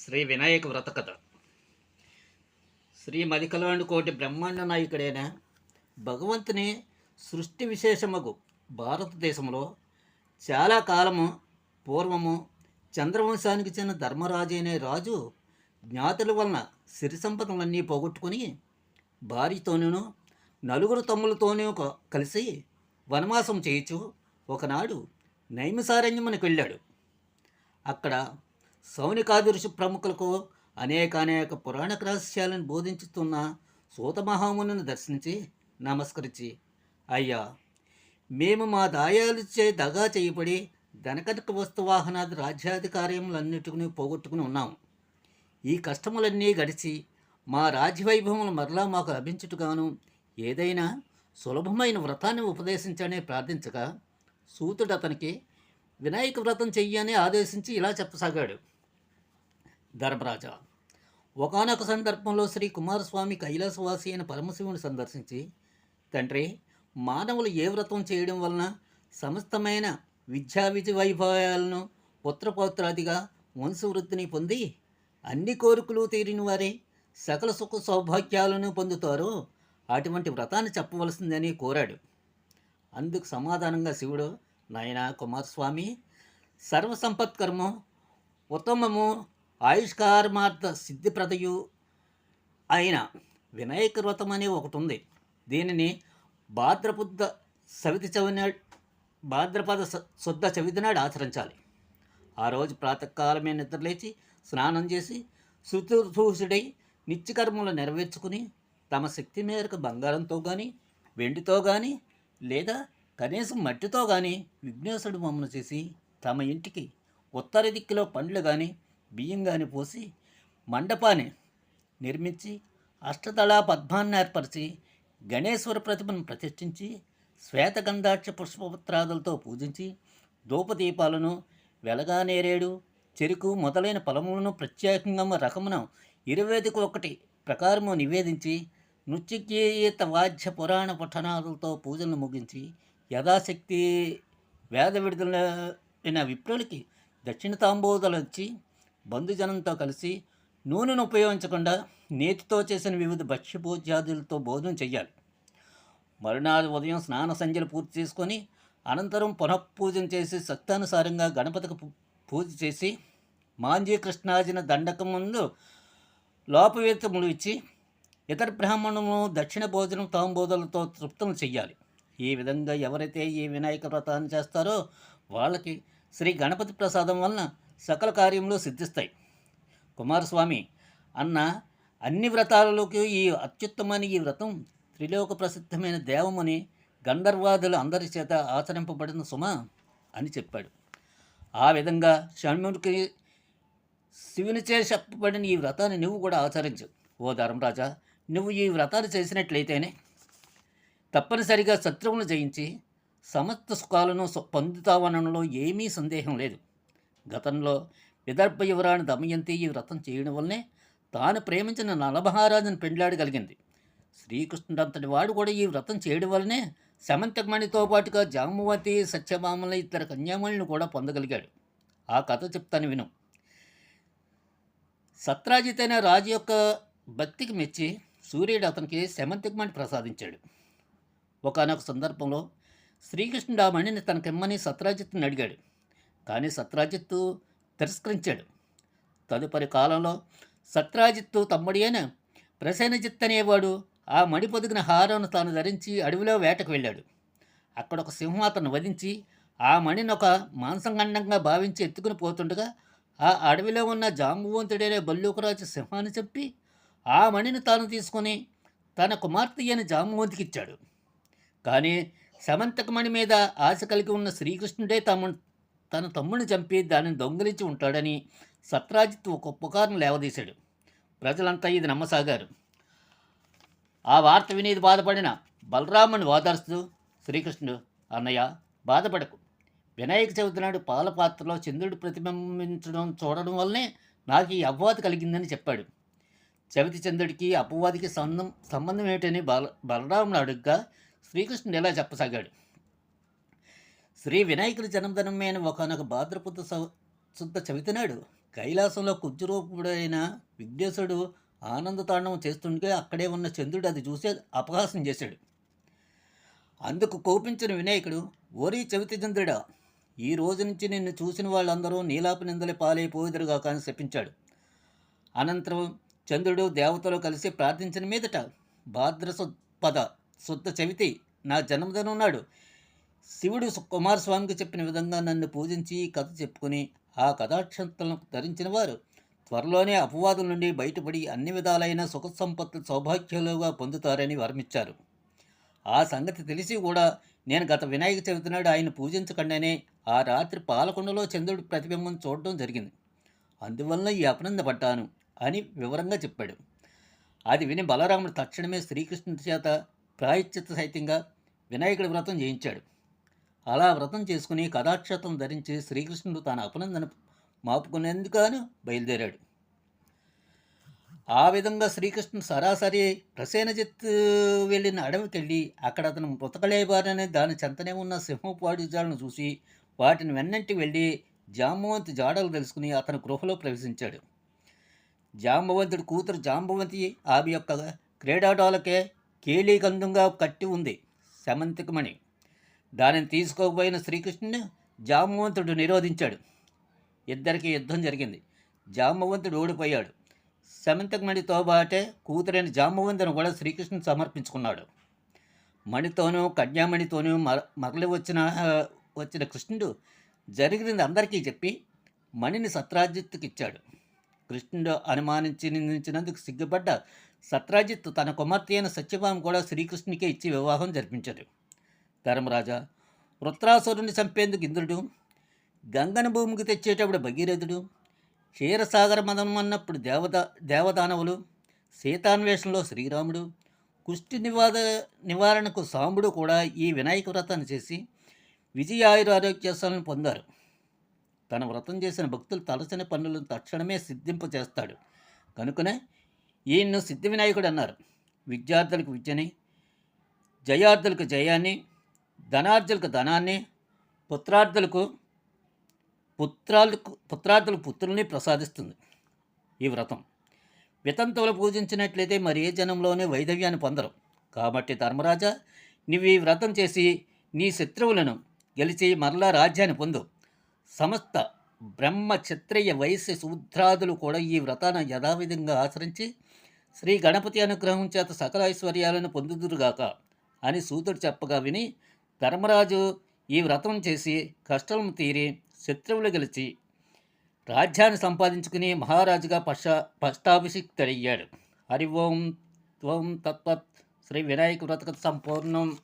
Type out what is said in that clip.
శ్రీ వినాయక వ్రత కథ. శ్రీ మదికలాండు కోటి బ్రహ్మాండ నాయకుడైన భగవంతుని సృష్టి విశేషమగు భారతదేశంలో చాలా కాలము పూర్వము చంద్రవంశానికి చెందిన ధర్మరాజు అనే రాజు జ్ఞాతుల వలన సిరి సంపదలన్నీ పోగొట్టుకుని భార్యతోనూ నలుగురు తమ్ములతోనూ కలిసి వనవాసం చేయించు. ఒకనాడు నైమిసారణ్యమునికి వెళ్ళాడు. అక్కడ సౌనికాదృశి ప్రముఖులకు అనేకానేక అనేక పురాణ రహస్యాలను బోధించుతున్న సూతమహామునిని దర్శించి నమస్కరించి అయ్యా మేము మా దాయాలుచే దగా చేయబడి ధనకనక వస్తువాహనాది రాజ్యాధికార్యములన్నిటిని పోగొట్టుకుని ఉన్నాము. ఈ కష్టములన్నీ గడిచి మా రాజ్యవైభవములు మరలా మాకు లభించుటగాను ఏదైనా సులభమైన వ్రతాన్ని ఉపదేశించని ప్రార్థించగా సూతుడు అతనికి వినాయక వ్రతం చెయ్యని ఆదేశించి ఇలా చెప్పసాగాడు. ధర్మరాజా. ఒకానొక సందర్భంలో శ్రీ కుమారస్వామి కైలాసవాసి అయిన పరమశివుని సందర్శించి తండ్రి మానవులు ఏ వ్రతం చేయడం వలన సమస్తమైన విద్యా విధి వైభవాలను పుత్రపౌత్రాదిగా వంశవృద్ధిని పొంది అన్ని కోరికలు తీరిన వారే సకల సుఖ సౌభాగ్యాలను పొందుతారో అటువంటి వ్రతాన్ని చెప్పవలసిందని కోరాడు. అందుకు సమాధానంగా శివుడు నాయన కుమారస్వామి సర్వసంపత్కర్ము ఉత్తమము ఆయుష్కారమార్థ సిద్ధిప్రదయు అయిన వినాయక వ్రతం అనే ఒకటి ఉంది దీనిని భాద్రపుద్ద సవితి చవినాడు భాద్రపద స- శుద్ధ చవితి నాడు ఆచరించాలి. ఆ రోజు ప్రాతకాలమే నిద్రలేచి స్నానం చేసి శుతుర్ధూషుడై నిత్యకర్మలు నెరవేర్చుకుని తమ శక్తి మేరకు బంగారంతో కానీ వెండితో కానీ లేదా కనీసం మట్టితో కానీ విఘ్నేశుడు బొమ్మను చేసి తమ ఇంటికి ఉత్తర దిక్కులో పండ్లు కానీ బియ్యం పోసి మండపాన్ని నిర్మించి అష్టదళ పద్మాన్ని ఏర్పరిచి గణేశ్వర ప్రతిమను ప్రతిష్ఠించి శ్వేతగంధాక్ష పుష్పపత్రాదులతో పూజించి ధూపదీపాలను వెలగా నేరేడు చెరుకు మొదలైన ఫలములను ప్రత్యేకంగా రకమున ఇరవైదికి ఒకటి ప్రకారము నివేదించి నృత్యగీత వాద్య పురాణ పఠనాలతో పూజలను ముగించి యథాశక్తి వేద విడుదలైన విప్రులకి దక్షిణ తాంబూదలు ఇచ్చి బంధుజనంతో కలిసి నూనెను ఉపయోగించకుండా నేతితో చేసిన వివిధ భక్ష్యభోజ్యాదులతో భోజనం చేయాలి మరునాడు ఉదయం స్నాన సంధ్యలు పూర్తి చేసుకొని అనంతరం పునఃపూజన చేసి శక్తానుసారంగా గణపతికి పూజ చేసి మాంజీ కృష్ణార్జున దండకం ముందు లోపవేతములు ఇచ్చి ఇతర బ్రాహ్మణులను దక్షిణ భోజనం తాంబోదలతో తృప్తం చెయ్యాలి. ఈ విధంగా ఎవరైతే ఈ వినాయక వ్రతాన్ని చేస్తారో వాళ్ళకి శ్రీ గణపతి ప్రసాదం వలన సకల కార్యంలో సిద్ధిస్తాయి. కుమారస్వామి అన్న అన్ని వ్రతాలలోకి ఈ అత్యుత్తమైన ఈ వ్రతం త్రిలోక ప్రసిద్ధమైన దేవముని గంధర్వాదులు అందరి చేత ఆచరింపబడిన సుమ అని చెప్పాడు. ఆ విధంగా షణ్ముడికి శివునిచే చెప్పబడిన ఈ వ్రతాన్ని నువ్వు కూడా ఆచరించు. ఓ ధర్మరాజా నువ్వు ఈ వ్రతాన్ని చేసినట్లయితేనే తప్పనిసరిగా శత్రువులను జయించి సమస్త సుఖాలను పొందుతావనంలో ఏమీ సందేహం లేదు. గతంలో విదర్భ యువరాణి దమయంతి ఈ వ్రతం చేయడం వల్లనే తాను ప్రేమించిన నలమహారాజును పెండ్లాడగలిగింది శ్రీకృష్ణుడంతటి వాడు కూడా ఈ వ్రతం చేయడం వల్లనే సమంతకమణితో పాటుగా జామువతి సత్యభామల ఇతర కన్యామణిని కూడా పొందగలిగాడు. ఆ కథ చెప్తాను విను. సత్రాజిత్ అనే రాజు యొక్క భక్తికి మెచ్చి సూర్యుడు అతనికి శమంతకమణి ప్రసాదించాడు. ఒకనొక సందర్భంలో శ్రీకృష్ణుడు ఆ మణిని తనకిమ్మని సత్రాజిత్ని అడిగాడు. కానీ సత్రాజిత్తు తిరస్కరించాడు. తదుపరి కాలంలో సత్రాజిత్తు తమ్ముడి అయిన ప్రసేనజిత్ అనేవాడు ఆ మణి పొదిగిన హారాన్ని తాను ధరించి అడవిలో వేటకు వెళ్ళాడు. అక్కడ ఒక సింహం అతను వధించి ఆ మణిని ఒక మాంసంగండంగా భావించి ఎత్తుకుని పోతుండగా ఆ అడవిలో ఉన్న జాంబువంతుడైన బల్లూకరాజు సింహాన్ని చెప్పి ఆ మణిని తాను తీసుకొని తన కుమార్తె అయిన జాంబువంతికిచ్చాడు కానీ సమంతకమణి మీద ఆశ కలిగి ఉన్న శ్రీకృష్ణుడే తమ తన తమ్ముడిని చంపి దానిని దొంగిలించి ఉంటాడని సత్రాజిత్ ఒక పుకారును లేవదీశాడు. ప్రజలంతా ఇది నమ్మసాగారు. ఆ వార్త వినేది బాధపడిన బలరాముని ఓదార్స్తూ శ్రీకృష్ణుడు అన్నయ్య బాధపడకు. వినాయక చవితి నాడు పాల పాత్రలో చంద్రుడు ప్రతిబింబించడం చూడడం వల్లనే నాకు ఈ అపవాది కలిగిందని చెప్పాడు. చవితి చంద్రుడికి అపవాదికి సంబంధం సంబంధం ఏమిటని బల బలరాముడు అడుగ్గా శ్రీకృష్ణుడు ఎలా చెప్పసాగాడు? శ్రీ వినాయకుడి జన్మదినమైన ఒకనొక భాద్రపుత శుద్ధ చవితి నాడు కైలాసంలో కుజ్జురూపుడైన విఘ్నేశుడు ఆనందతాండవం చేస్తుంటే అక్కడే ఉన్న చంద్రుడు అది చూసి అపహాసం చేశాడు. అందుకు కోపించిన వినాయకుడు ఓరీ చవితి చంద్రుడా ఈ రోజు నుంచి నిన్ను చూసిన వాళ్ళందరూ నీలాప నిందలే పాలైపోయిదరుగా కానీ శపించాడు. అనంతరం చంద్రుడు దేవతలు కలిసి ప్రార్థించిన మీదట భాద్రసు పద శుద్ధ చవితి నా జన్మదినం నాడు శివుడు కుమారస్వామికి చెప్పిన విధంగా నన్ను పూజించి ఈ కథ చెప్పుకుని ఆ కథాక్షంతలను ధరించిన వారు. త్వరలోనే అపవాదం నుండి బయటపడి అన్ని విధాలైన సుఖ సంపత్తులు సౌభాగ్యాలుగా పొందుతారని వరమిచ్చారు. ఆ సంగతి తెలిసి కూడా నేను గత వినాయక చవితి నాడు ఆయన పూజించకుండానే ఆ రాత్రి పాలకొండలో చంద్రుడి ప్రతిబింబం చూడడం జరిగింది. అందువలన ఈ అపనంద పడ్డాను అని వివరంగా చెప్పాడు. అది విని బలరాముడు తక్షణమే శ్రీకృష్ణుడి చేత ప్రాయశ్చిత్త సహితంగా వినాయకుడి వ్రతం చేయించాడు. అలా వ్రతం చేసుకుని కథాక్షతం ధరించి శ్రీకృష్ణుడు తన అపనందన మాపుకునేందుకు బయలుదేరాడు. ఆ విధంగా శ్రీకృష్ణుడు సరాసరి ప్రసేనజిత్ వెళ్ళిన అడవికి వెళ్ళి అక్కడ అతను ముతకలేబారనే దాని చెంతనే ఉన్న సింహపాడుజాలను చూసి వాటిని వెన్నంటి వెళ్ళి జాంబవంతి జాడలు తెలుసుకుని అతని గృహలో ప్రవేశించాడు. జాంబవంతుడి కూతురు జాంబవంతి ఆమె యొక్క క్రీడాటాలకే కేళీగంధంగా కట్టి ఉంది. శమంతికమణి దానిని తీసుకోకపోయిన శ్రీకృష్ణుని జామవంతుడు నిరోధించాడు. ఇద్దరికి యుద్ధం జరిగింది. జామవంతుడు ఓడిపోయాడు. శమంతకమణితో బాటే కూతురైన జాంబవంతుని కూడా శ్రీకృష్ణుని సమర్పించుకున్నాడు. మణితోనూ కన్యామణితోనూ మర మరలి వచ్చిన వచ్చిన కృష్ణుడు జరిగినది అందరికీ చెప్పి మణిని సత్రాజిత్తుకి ఇచ్చాడు. కృష్ణుడు అనుమానించి నిందించినందుకు సిగ్గుపడ్డ సత్రాజిత్ తన కుమార్తె అయిన సత్యభామ కూడా శ్రీకృష్ణునికే ఇచ్చి వివాహం జరిపించాడు. ధర్మరాజా వృత్రాసురుని చంపేందుకు ఇంద్రుడు గంగను భూమికి తెచ్చేటప్పుడు భగీరథుడు క్షీరసాగర మదం అన్నప్పుడు దేవద దేవదానవులు సీతాన్వేషణలో శ్రీరాముడు కుష్టి నివాద నివారణకు సాంబుడు కూడా ఈ వినాయక వ్రతాన్ని చేసి విజయాయురారోగ్యాలను పొందారు. తన వ్రతం చేసిన భక్తులు తలసిన పనులను తక్షణమే సిద్ధింపచేస్తాడు కనుకనే ఈయన్ను సిద్ధి వినాయకుడు అన్నారు. విద్యార్థులకు విద్యని జయార్థులకు జయాన్ని ధనార్జులకు ధనాన్ని పుత్రార్థులకు పుత్రాలకు పుత్రార్థులకు పుత్రుల్ని ప్రసాదిస్తుంది ఈ వ్రతం. వితంతువులు పూజించినట్లయితే మరి ఏ జనంలోనే వైదవ్యాన్ని పొందరు. కాబట్టి ధర్మరాజా నీవు ఈ వ్రతం చేసి నీ శత్రువులను గెలిచి మరలా రాజ్యాన్ని పొందు. సమస్త బ్రహ్మ క్షత్రియ వైశ్య శూద్రాదులు కూడా ఈ వ్రతాన్ని యథావిధంగా ఆచరించి శ్రీ గణపతి అనుగ్రహం చేత సకల ఐశ్వర్యాలను పొందుదురుగాక అని సూతుడు చెప్పగా విని ధర్మరాజు ఈ వ్రతం చేసి కష్టం తీరి శత్రువులు గెలిచి రాజ్యాన్ని సంపాదించుకుని మహారాజుగా పశ్చ పష్టాభిషిక్తుడయ్యాడు. హరి ఓం త్వం తత్వత్ శ్రీ వినాయక వ్రత సంపూర్ణం.